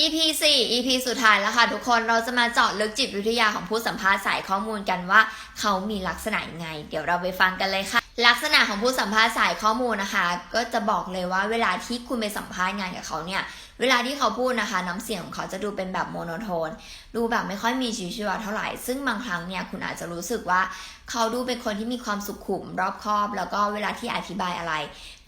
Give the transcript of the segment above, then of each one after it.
EP 4 EP สุดท้ายแล้วค่ะทุกคนเราจะมาเจาะลึกจิตวิทยาของผู้สัมภาษณ์สายข้อมูลกันว่า เขามีลักษณะยังไง เดี๋ยวเราไปฟังกันเลยค่ะ ลักษณะของผู้สัมภาษณ์สายข้อมูลนะคะ ก็จะบอกเลยว่าเวลาที่คุณไปสัมภาษณ์งานกับเขาเนี่ย เวลาที่เขาพูดนะคะ น้ำเสียงของเขาจะดูเป็นแบบโมโนโทน ดูแบบไม่ค่อยมีชีวิตชีวาเท่าไหร่ ซึ่งบางครั้งเนี่ยคุณอาจจะรู้สึกว่า เขาดูเป็นคนที่มีความสุขขุมรอบคอบ แล้วก็เวลาที่อธิบายอะไร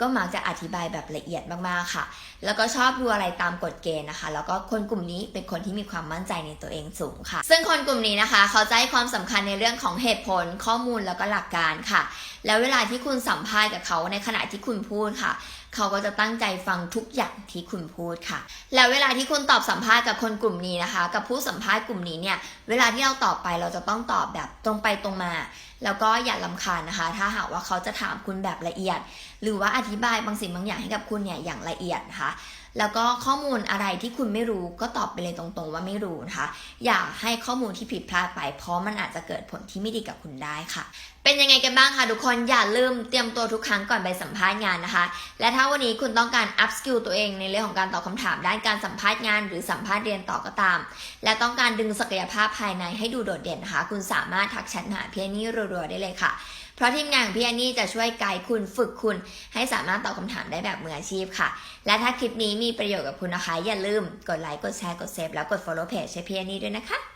ก็มักจะอธิบายแบบละเอียดมากๆค่ะ แล้วก็ชอบดูอะไรตามกฎเกณฑ์นะคะ แล้วก็คนกลุ่มนี้เป็นคนที่มีความมั่นใจในตัวเองสูงค่ะ ซึ่งคนกลุ่มนี้นะคะ เขาจะให้ความสำคัญในเรื่องของเหตุผลข้อมูลแล้วก็หลักการค่ะ แล้วเวลาที่คุณสัมภาษณ์กับเขาในขณะที่คุณพูดค่ะ เขาก็จะตั้งใจฟังทุกอย่างที่คุณพูดค่ะ แล้วเวลาที่คุณตอบสัมภาษณ์กับคนกลุ่มนี้นะคะ กับผู้สัมภาษณ์กลุ่มนี้เนี่ย เวลาที่เราตอบไปเราจะต้องตอบแบบตรงไปตรงมา แล้วก็อย่าลำคาญนะคะ ถ้าหากว่าเขาจะถามคุณแบบละเอียด หรือว่าอธิบายบางสิ่งบางอย่างให้กับคุณเนี่ยอย่างละเอียดนะคะ แล้วก็ข้อมูลอะไรที่คุณไม่รู้ก็ตอบไปเลยตรงๆ ว่าไม่รู้นะคะ อย่าให้ข้อมูลที่ผิดพลาดไป เพราะมันอาจจะเกิดผลที่ไม่ดีกับคุณได้ค่ะ เป็นยังไงกันบ้างคะทุกคนอย่าลืมเตรียมตัวทุกครั้งก่อนไปสัมภาษณ์งานนะคะ และถ้าวันนี้คุณต้องการ up skill ตัวเองในเรื่องของการตอบคำถามด้านการสัมภาษณ์งาน หรือสัมภาษณ์เรียนต่อก็ตาม และต้องการดึงศักยภาพภายในให้ดูโดดเด่นนะคะ คุณสามารถทักแชทหาเพี่แอนนี่รัวๆได้เลยค่ะ เพราะทีมงานของพี่แอนนี่จะช่วยไกด์คุณฝึกคุณ ให้สามารถตอบคำถามได้แบบมืออาชีพค่ะ และถ้าคลิปนี้มีประโยชน์กับคุณนะคะ อย่าลืมกดไลค์กดแชร์กดเซฟแล้วกด follow page ให้พี่แอนนี่ด้วยนะคะ